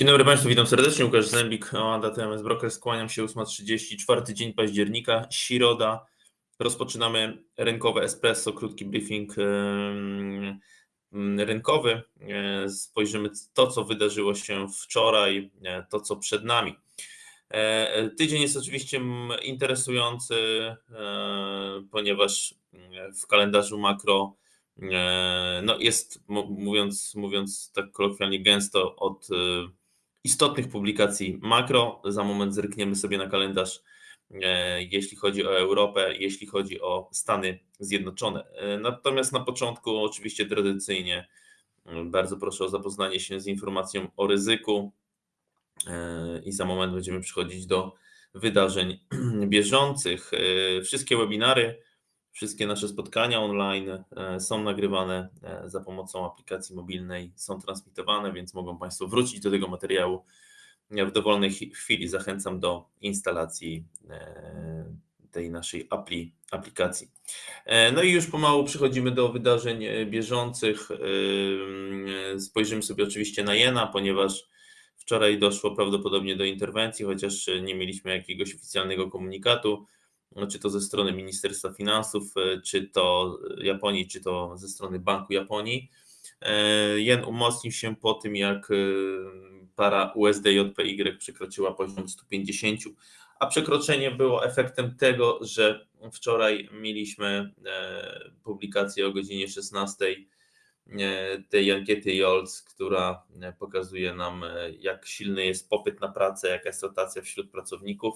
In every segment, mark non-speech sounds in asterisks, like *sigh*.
Dzień dobry Państwu, witam serdecznie. Łukasz Zębik, Oanda TMS Broker. Skłaniam się 8.30, czwarty dzień października, środa. Rozpoczynamy rynkowe espresso, krótki briefing rynkowy. E, Spojrzymy to, co wydarzyło się wczoraj, e, to, co przed nami. E, Tydzień jest oczywiście interesujący, e, ponieważ mm, w kalendarzu makro e, no jest, mówiąc, mówiąc tak kolokwialnie, gęsto od e, istotnych publikacji makro. Za moment zerkniemy sobie na kalendarz, e, jeśli chodzi o Europę, jeśli chodzi o Stany Zjednoczone. E, Natomiast na początku, oczywiście tradycyjnie, m, bardzo proszę o zapoznanie się z informacją o ryzyku e, i za moment będziemy przechodzić do wydarzeń *clears throat* bieżących. E, Wszystkie webinary, wszystkie nasze spotkania online e, są nagrywane e, za pomocą aplikacji mobilnej, są transmitowane, więc mogą Państwo wrócić do tego materiału w dowolnej chwili. Zachęcam do instalacji e, tej naszej apli, aplikacji. No i już pomału przechodzimy do wydarzeń bieżących. E, Spojrzymy sobie oczywiście na jena, ponieważ wczoraj doszło prawdopodobnie do interwencji, chociaż nie mieliśmy jakiegoś oficjalnego komunikatu, czy to ze strony Ministerstwa Finansów, e, czy to Japonii, czy to ze strony Banku Japonii. E, Jen umocnił się po tym, jak e, para USD-JPY przekroczyła poziom 150, a przekroczenie było efektem tego, że wczoraj mieliśmy publikację o godzinie 16 e, tej ankiety JOLTS, która pokazuje nam, jak silny jest popyt na pracę, jaka jest rotacja wśród pracowników.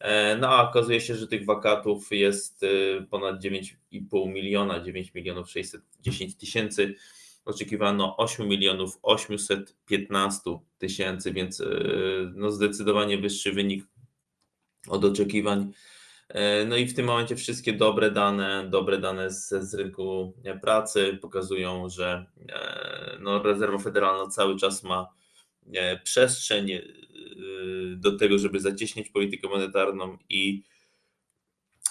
E, No a okazuje się, że tych wakatów jest e, ponad 9,5 miliona, 9 milionów 610 tysięcy. Oczekiwano 8 milionów 815 tysięcy, więc e, no zdecydowanie wyższy wynik od oczekiwań. E, No i w tym momencie wszystkie dobre dane, dobre dane z, z rynku pracy pokazują, że e, no, rezerwa federalna cały czas ma e, przestrzeń e, do tego, żeby zacieśniać politykę monetarną i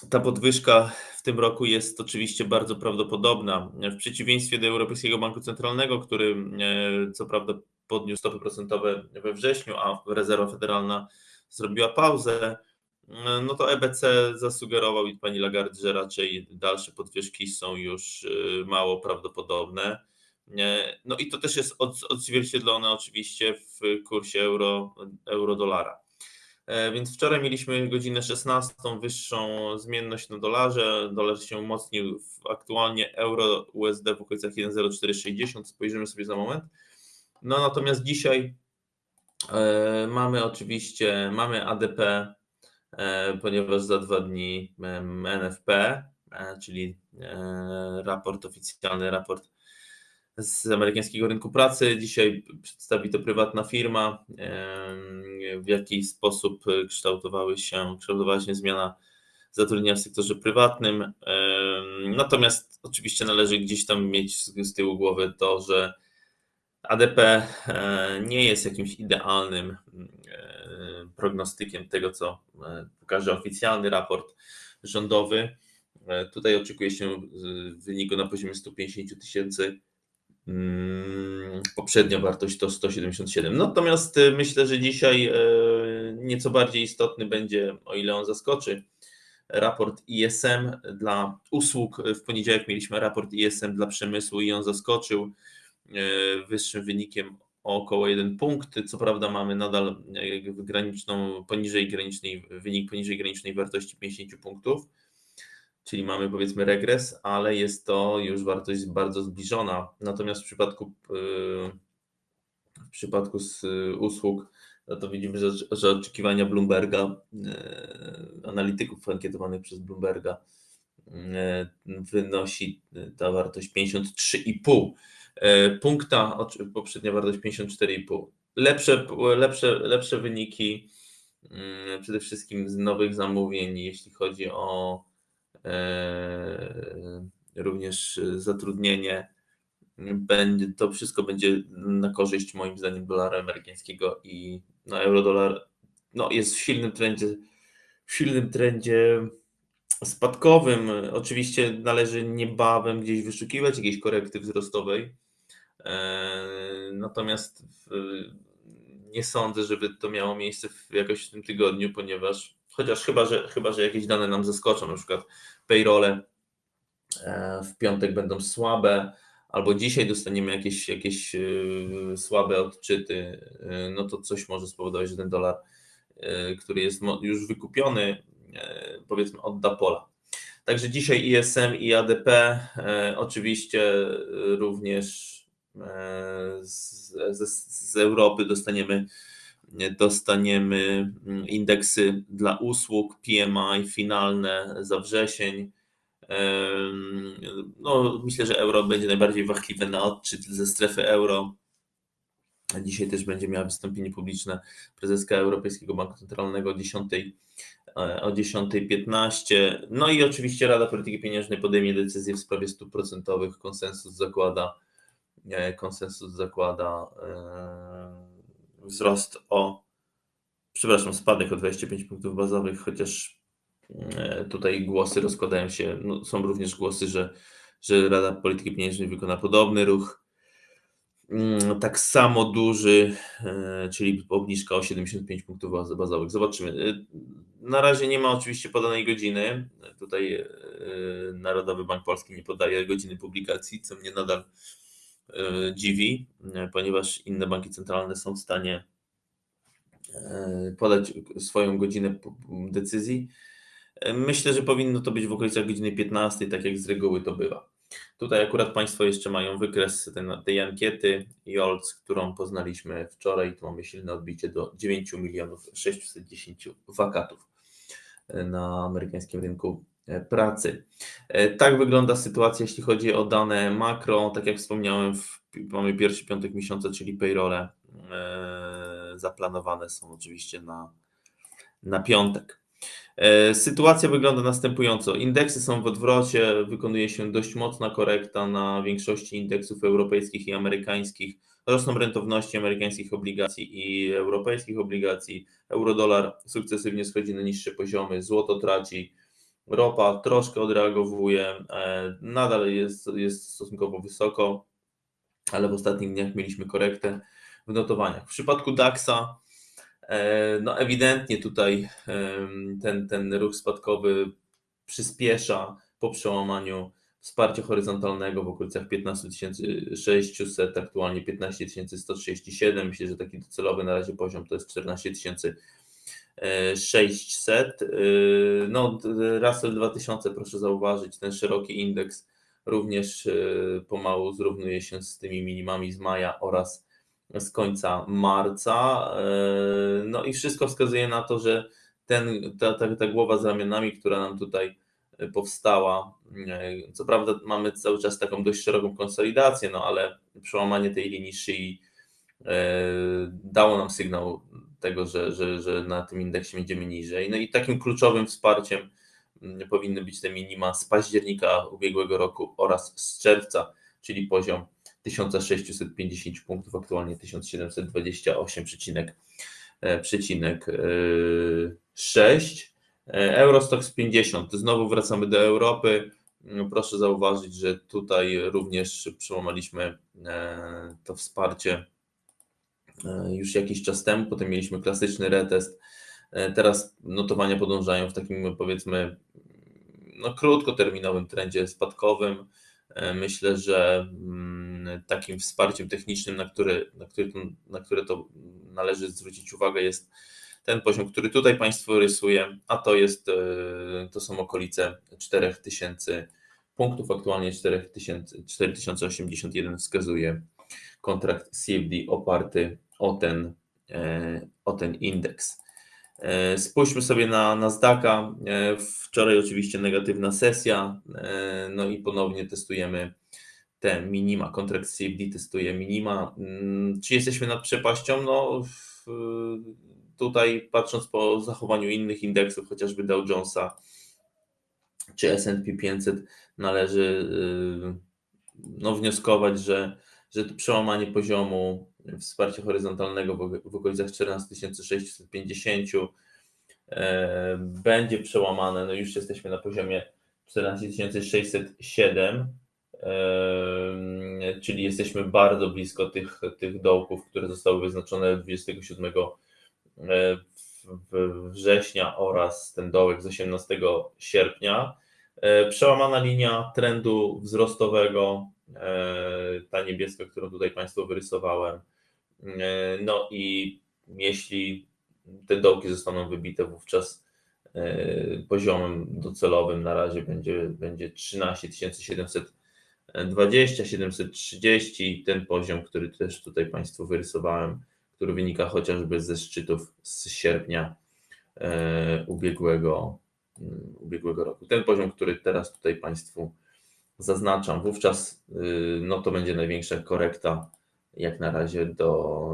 ta podwyżka w tym roku jest oczywiście bardzo prawdopodobna. W przeciwieństwie do Europejskiego Banku Centralnego, który e, co prawda podniósł stopy procentowe we wrześniu, a rezerwa federalna zrobiła pauzę, e, no to EBC zasugerował i pani Lagarde, że raczej dalsze podwyżki są już e, mało prawdopodobne. No i to też jest od- odzwierciedlone oczywiście w kursie euro, euro-dolara. E, Więc wczoraj mieliśmy godzinę 16, wyższą zmienność na dolarze. Dolar się umocnił aktualnie euro USD w okolicach 1,0460. Spojrzymy sobie za moment. No natomiast dzisiaj e, mamy oczywiście mamy ADP, e, ponieważ za dwa dni NFP, czyli raport oficjalny, raport z amerykańskiego rynku pracy. Dzisiaj przedstawi to prywatna firma, w jaki sposób kształtowały się, kształtowała się zmiana zatrudnienia w sektorze prywatnym. Natomiast oczywiście należy gdzieś tam mieć z, tyłu głowy to, że ADP e, nie jest jakimś idealnym e, prognostykiem tego, co e, pokaże oficjalny raport rządowy. Tutaj oczekuje się wyniku na poziomie 150 tysięcy Poprzednia wartość to 177. Natomiast y, myślę, że dzisiaj e, nieco bardziej istotny będzie, o ile on zaskoczy, raport ISM dla usług. W poniedziałek mieliśmy raport ISM dla przemysłu i on zaskoczył e, wyższym wynikiem o około 1 punkt. Co prawda mamy nadal graniczną, poniżej granicznej, wynik poniżej granicznej wartości 50 punktów czyli mamy powiedzmy regres, ale jest to już wartość bardzo zbliżona. Natomiast w przypadku yy, w przypadku z y, usług, no to widzimy, że, że oczekiwania Bloomberga, yy, analityków ankietowanych przez Bloomberga, yy, wynosi ta wartość 53,5 yy, punkta, poprzednia wartość 54,5. Lepsze, lepsze, lepsze wyniki yy, przede wszystkim z nowych zamówień, jeśli chodzi o również zatrudnienie. Będzie, to wszystko będzie na korzyść moim zdaniem dolara amerykańskiego i no, euro-dolar no, jest w silnym trendzie, w silnym trendzie spadkowym. Oczywiście należy niebawem gdzieś wyszukiwać jakiejś korekty wzrostowej. E, Natomiast nie sądzę, żeby to miało miejsce w, jakoś w tym tygodniu, ponieważ chociaż chyba, że, chyba, że jakieś dane nam zaskoczą, na przykład payrole w piątek będą słabe, albo dzisiaj dostaniemy jakieś, jakieś słabe odczyty, no to coś może spowodować, że ten dolar, który jest już wykupiony, powiedzmy odda pola. Także dzisiaj ISM i ADP, e, oczywiście również e, z, z, z Europy dostaniemy, dostaniemy mm, indeksy dla usług, PMI finalne za wrzesień. No, myślę, że euro będzie najbardziej wachliwe na odczyt ze strefy euro. Dzisiaj też będzie miała wystąpienie publiczne prezeska Europejskiego Banku Centralnego o 10 o 10.15. No i oczywiście Rada Polityki Pieniężnej podejmie decyzję w sprawie stóp procentowych. Konsensus zakłada, e, konsensus zakłada e, wzrost o, przepraszam, spadek o 25 punktów bazowych, chociaż e, tutaj głosy rozkładają się, no, są również głosy, że, że Rada Polityki Pieniężnej wykona podobny ruch. Mm, tak samo duży, e, czyli obniżka o 75 punktów bazowych. Zobaczymy. E, na razie nie ma oczywiście podanej godziny. Tutaj Narodowy Bank Polski nie podaje godziny publikacji, co mnie nadal dziwi, ponieważ inne banki centralne są w stanie podać swoją godzinę decyzji. Myślę, że powinno to być w okolicach godziny 15, tak jak z reguły to bywa. Tutaj akurat Państwo jeszcze mają wykres tej ankiety JOLC, którą poznaliśmy wczoraj. Tu mamy silne odbicie do 9 milionów 610 wakatów e, na amerykańskim rynku e, pracy. E, tak wygląda sytuacja, jeśli chodzi o dane makro. Tak jak wspomniałem, w, mamy pierwszy piątek miesiąca, czyli payrole zaplanowane są oczywiście na, na piątek. E, sytuacja wygląda następująco. Indeksy są w odwrocie, wykonuje się dość mocna korekta na większości indeksów europejskich i amerykańskich. Rosną rentowności amerykańskich obligacji i europejskich obligacji. Eurodolar sukcesywnie schodzi na niższe poziomy, złoto traci, ropa troszkę odreagowuje, e, nadal jest, jest stosunkowo wysoko, ale w ostatnich dniach mieliśmy korektę w notowaniach. W przypadku DAX-a E, no ewidentnie tutaj ten, ten ruch spadkowy przyspiesza po przełamaniu wsparcia horyzontalnego w okolicach 15 600, aktualnie 15 137. Myślę, że taki docelowy na razie poziom to jest 14 600. E, no, Russell 2000, proszę zauważyć, ten szeroki indeks również e, pomału zrównuje się z tymi minimami z maja oraz z końca marca. E, no i wszystko wskazuje na to, że ten, ta, ta, ta głowa z ramionami, która nam tutaj powstała, co prawda mamy cały czas taką dość szeroką konsolidację, no ale przełamanie tej linii szyi dało nam sygnał tego, że, że, że na tym indeksie będziemy niżej. No i takim kluczowym wsparciem powinny być te minima z października ubiegłego roku oraz z czerwca, czyli poziom 1650 punktów, aktualnie 1720,6. Eurostox 50. Znowu wracamy do Europy. Proszę zauważyć, że tutaj również przełamaliśmy e, to wsparcie już jakiś czas temu. Potem mieliśmy klasyczny retest. E, teraz notowania podążają w takim powiedzmy no, krótkoterminowym trendzie spadkowym. Myślę, że mm, takim wsparciem technicznym, na które, na, które to, na które to należy zwrócić uwagę, jest ten poziom, który tutaj Państwu rysuję, a to jest, e, to są okolice 4000 punktów, aktualnie 4000, 4081 wskazuje kontrakt CFD oparty o ten, e, o ten indeks. E, spójrzmy sobie na Nasdaqa. Wczoraj oczywiście negatywna sesja, no i ponownie testujemy te minima, kontrakt CFD testuje minima. Mm, czy jesteśmy nad przepaścią? No, tutaj patrząc po zachowaniu innych indeksów, chociażby Dow Jonesa czy S&P 500, należy y, no, wnioskować, że, że to przełamanie poziomu wsparcia horyzontalnego w, okolicach 14 650 e, będzie przełamane. No już jesteśmy na poziomie 14 607 Em, czyli jesteśmy bardzo blisko tych, tych dołków, które zostały wyznaczone 27 e, września oraz ten dołek z 18 sierpnia. E, Przełamana linia trendu wzrostowego, e, ta niebieska, którą tutaj Państwu wyrysowałem. E, No i jeśli te dołki zostaną wybite, wówczas poziomem docelowym na razie będzie, będzie 13 720, 730, ten poziom, który też tutaj Państwu wyrysowałem, który wynika chociażby ze szczytów z sierpnia ubiegłego, ubiegłego roku. Ten poziom, który teraz tutaj Państwu zaznaczam, wówczas y, no to będzie największa korekta jak na razie do,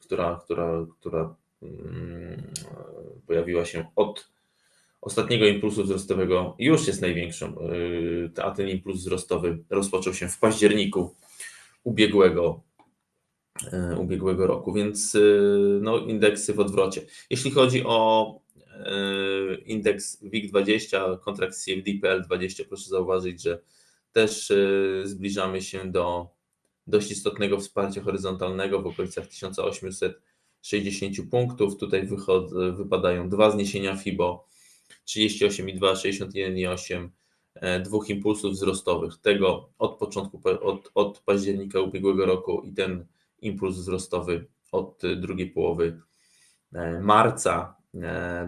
która, która, która mm, pojawiła się od ostatniego impulsu wzrostowego, już jest największą, y, a ten impuls wzrostowy rozpoczął się w październiku ubiegłego, y, ubiegłego roku, więc no, indeksy w odwrocie. Jeśli chodzi o indeks WIG20, kontrakt CFD-PL20, proszę zauważyć, że też y, zbliżamy się do dość istotnego wsparcia horyzontalnego w okolicach 1860 punktów. Tutaj wychod- wypadają dwa zniesienia FIBO 38,2, 61,8, e, dwóch impulsów wzrostowych. Tego od początku, od, od października ubiegłego roku i ten impuls wzrostowy od e, drugiej połowy e, marca e,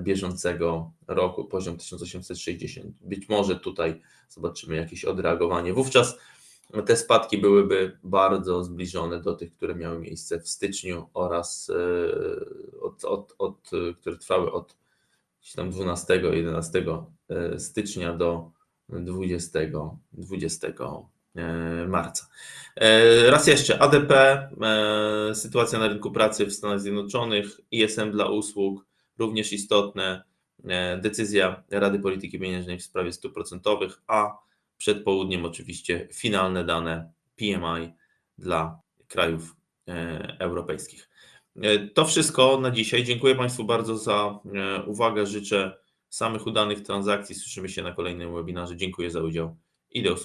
bieżącego roku, poziom 1860. Być może tutaj zobaczymy jakieś odreagowanie. Wówczas te spadki byłyby bardzo zbliżone do tych, które miały miejsce w styczniu oraz e, od, od, od, e, które trwały od gdzieś tam 12-11 e, stycznia do 20, 20 e, marca. E, Raz jeszcze, ADP, e, sytuacja na rynku pracy w Stanach Zjednoczonych, ISM dla usług, również istotne, e, decyzja Rady Polityki Pieniężnej w sprawie stóp procentowych, a przed południem oczywiście finalne dane PMI dla krajów e, europejskich. E, To wszystko na dzisiaj. Dziękuję Państwu bardzo za uwagę. Życzę samych udanych transakcji. Słyszymy się na kolejnym webinarze. Dziękuję za udział i do usłyszenia.